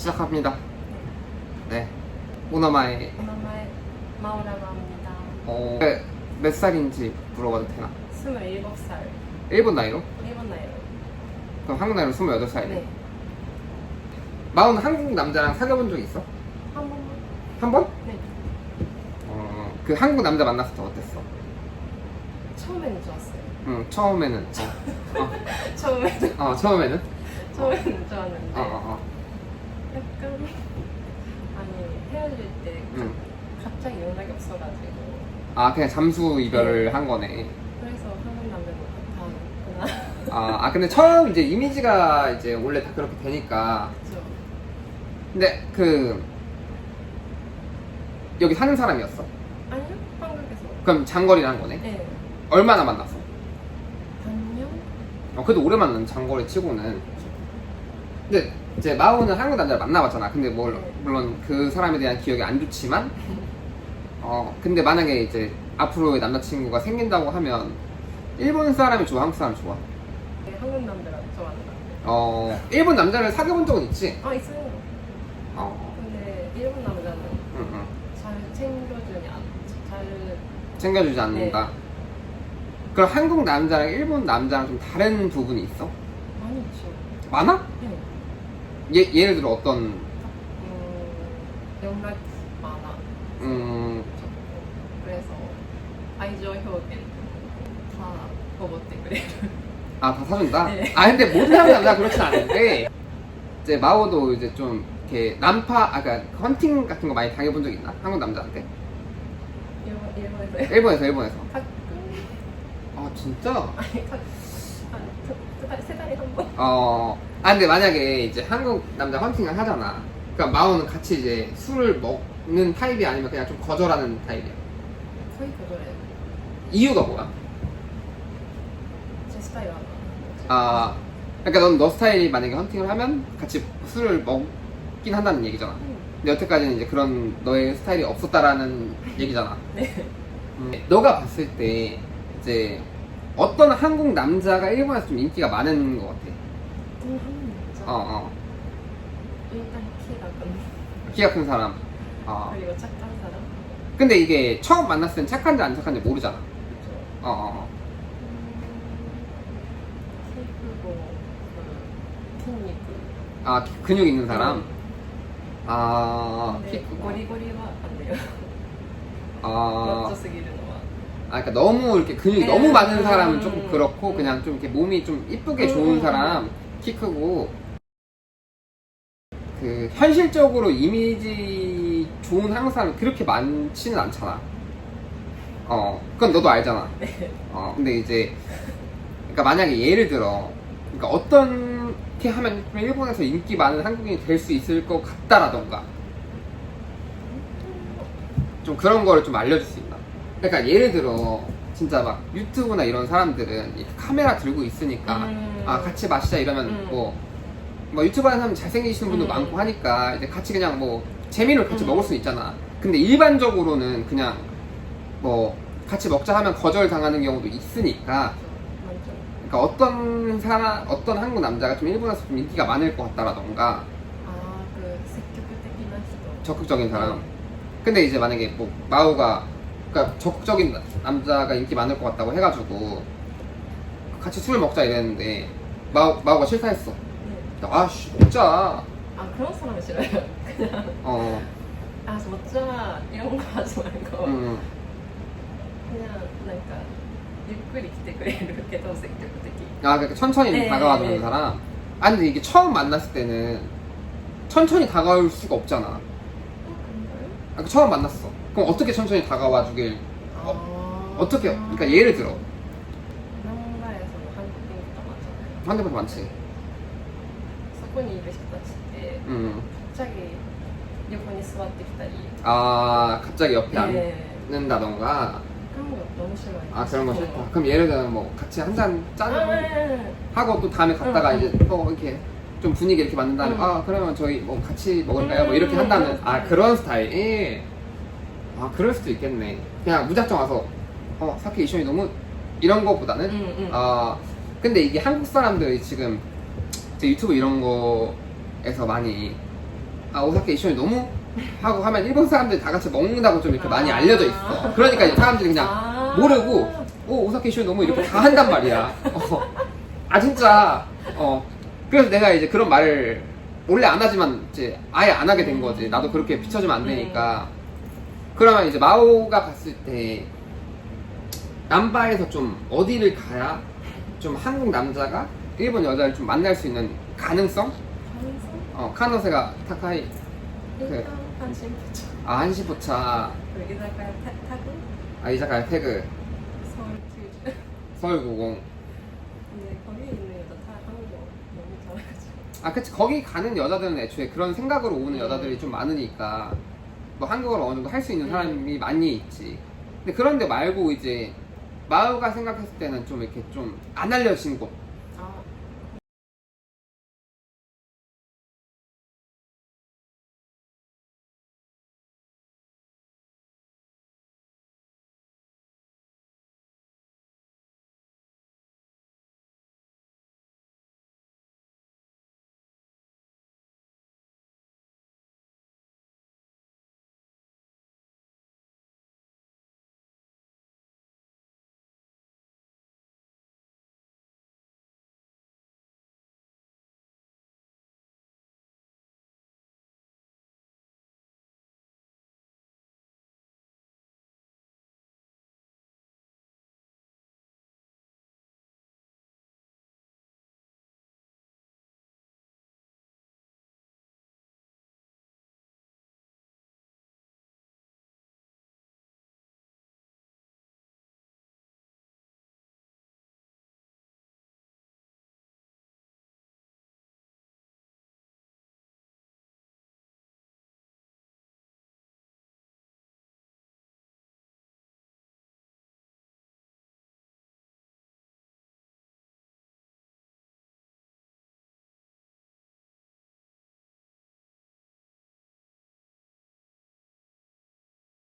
시작합니다. 네. 오나마의 오나마의 마오라고 합니다. 어, 네, 몇 살인지 물어봐도 되나? 27살. 일본 나이로? 일본 나이로. 그럼 한국 나이로 28살이네. 네. 마흔 한국 남자랑 사귀어본 적 있어? 한 번. 한 번? 네. 어, 그 한국 남자 만났을 때 어땠어? 처음에는 좋았어요. 응, 처음에는. 어, 처음에는 어, 처음에는? 처음에는 좋았는데 어, 어, 어. 약간 아니 헤어질 때 응. 갑자기 연락이 없어가지고 아, 그냥 잠수 이별을 한 거네. 그래서 한국 남자는 다음구나 아, 아, 근데 처음 이제 이미지가 이제 원래 다 그렇게 되니까. 그죠 근데 그, 여기 사는 사람이었어? 아니요 한국에서 그럼 장거리를 한 거네? 네 얼마나 만났어? 반년 어, 그래도 오래 만난 장거리 치고는. 근데 이제 마오는 한국 남자를 만나봤잖아. 근데 뭐, 네. 물론 그 사람에 대한 기억이 안 좋지만, 어, 근데 만약에 이제 앞으로 남자친구가 생긴다고 하면, 일본 사람이 좋아, 한국 사람이 좋아? 네, 한국 남자가 좋아한다 어, 일본 남자를 사귀어본 적은 있지? 아 있어요 어, 근데 일본 남자는 응, 응. 잘 챙겨주니 안, 잘 챙겨주지 않는다. 네. 그럼 한국 남자랑 일본 남자랑 좀 다른 부분이 있어? 많이 있죠. 많아? 네. 예, 예를 들어 어떤 어, 연락이 많아. 음, 그래서 아이디어 효과 다 뽑았대 그래. 아 다 사준다? 네. 아 근데 모든 남자 그렇진 않은데 이제 마오도 이제 좀 이렇게 난파 아까 그러니까 헌팅 같은 거 많이 당해본 적 있나? 한국 남자한테? 일본에서 일본에서 일본에서 가끔 아 진짜? 아니 가끔 아, 두 달 세 달에 한 번. 어, 아, 근데 만약에 이제 한국 남자 헌팅을 하잖아. 그러니까 마오는 같이 이제 술을 먹는 타입이 아니면 그냥 좀 거절하는 타입이야. 거의 그거래요. 이유가 뭐야? 제 스타일 아마. 아, 그러니까 넌 너 스타일이 만약에 헌팅을 하면 같이 술을 먹긴 한다는 얘기잖아. 음, 근데 여태까지는 이제 그런 너의 스타일이 없었다라는 얘기잖아. 네. 음, 너가 봤을 때 이제 어떤 한국 남자가 일본에서 좀 인기가 많은 것 같아. 음, 한국 남자. 어, 어. 일단 키가 큰. 키가 큰 사람. 어. 그리고 착한 사람. 근데 이게 처음 만났을 땐 착한지 안 착한지 모르잖아. 그죠. 어, 어, 어. 키 크고 그筋肉. 아, 기- 근육 있는 사람? 음. 아, 키 네, 크고. 고리고리가 안 돼요. 아, 멋져 와. 아, 그러니까 너무 이렇게 근육이 네. 너무 많은 사람은 음. 조금 그렇고, 그냥 좀 이렇게 몸이 좀 이쁘게 좋은 음. 사람, 키 크고, 그, 현실적으로 이미지 좋은 한국 사람이 그렇게 많지는 않잖아. 어, 그건 너도 알잖아. 네. 어, 근데 이제, 그러니까 만약에 예를 들어, 그러니까 어떻게 하면 일본에서 인기 많은 한국인이 될 수 있을 것 같다라던가, 좀 그런 거를 좀 알려줄 수 있나? 그러니까 예를 들어 진짜 막 유튜브나 이런 사람들은 이렇게 카메라 들고 있으니까 음. 아 같이 마시자 이러면 음. 뭐뭐 유튜브 하는 사람 잘생기시는 분도 음. 많고 하니까 이제 같이 그냥 뭐 재미를 같이 음. 먹을 수 있잖아 근데 일반적으로는 그냥 뭐 같이 먹자 하면 거절당하는 경우도 있으니까 그러니까 어떤 사람 어떤 한국 남자가 좀 일본에서 좀 인기가 많을 것 같다라던가 아그 적극적인 사람 근데 이제 만약에 뭐 마우가 그러니까 적극적인 남자가 인기 많을 것 같다고 해가지고 같이 술을 먹자 이랬는데 마오 마오가 싫다 했어. 네. 아씨 먹자. 아, 그런 사람은 싫어요. 그냥, 어, 아, 먹자 이런 거 하지 말고 음, 그냥 뭔가 ゆっくり来てくれるけど積極的. 아 그러니까 천천히 네, 다가와주는 네. 사람. 아 근데 이게 처음 만났을 때는 천천히 다가올 수가 없잖아. 어, 아, 처음 만났어. 그럼 어떻게 천천히 다가와 주길 어, 어떻게 그러니까 예를 들어 한나라에서 뭐 한국인 있다 맞잖아요. 상대방 많지 사건이 입을 싶다 때 음. 갑자기 요건이 스와트 기다 이. 음아 갑자기 옆에 네. 앉는다던가 그런 거 너무 싫어요. 아 그런 거 어. 싫다 그럼 예를 들면 뭐 같이 한잔짠 아, 예, 예. 하고 또 다음에 갔다가 응, 이제 또 이렇게 좀 분위기 이렇게 만든 다음에 응. 아 그러면 저희 뭐 같이 먹을까요? 뭐 이렇게 한다면 아 그런 스타일 아 그럴 수도 있겠네. 그냥 무작정 와서 어 사케 이쇼이 너무 이런 거보다는 응, 응. 아 근데 이게 한국 사람들이 지금 이제 유튜브 이런 거에서 많이 아 오사카 이쇼니 너무 하고 하면 일본 사람들이 다 같이 먹는다고 좀 이렇게 많이 아. 알려져 있어. 그러니까 이제 사람들이 그냥 아. 모르고 오 오사카 이쇼니 너무 이렇게 다 한단 말이야. 어. 아 진짜 어 그래서 내가 이제 그런 말을 원래 안 하지만 이제 아예 안 하게 된 거지. 나도 그렇게 비춰주면 안 되니까. 그러면 이제 마오가 봤을 때 남바에서 좀 어디를 가야 좀 한국 남자가 일본 여자를 좀 만날 수 있는 가능성? 가능성? 어 카노세가 타카이 일단 한심 붙여. 아 한시포차 그 이자카야 타- 타고 아 이자카야 태그 서울 큐즈. 서울고공 근데 거기 있는 여자 다 한국어 너무 잘해가지고. 아 그치 거기 가는 여자들은 애초에 그런 생각으로 오는 여자들이 좀 많으니까 뭐 한국어를 어느 정도 할 수 있는 음. 사람이 많이 있지 근데 그런데 말고 이제 마우가 생각했을 때는 좀 이렇게 좀 안 알려진 곳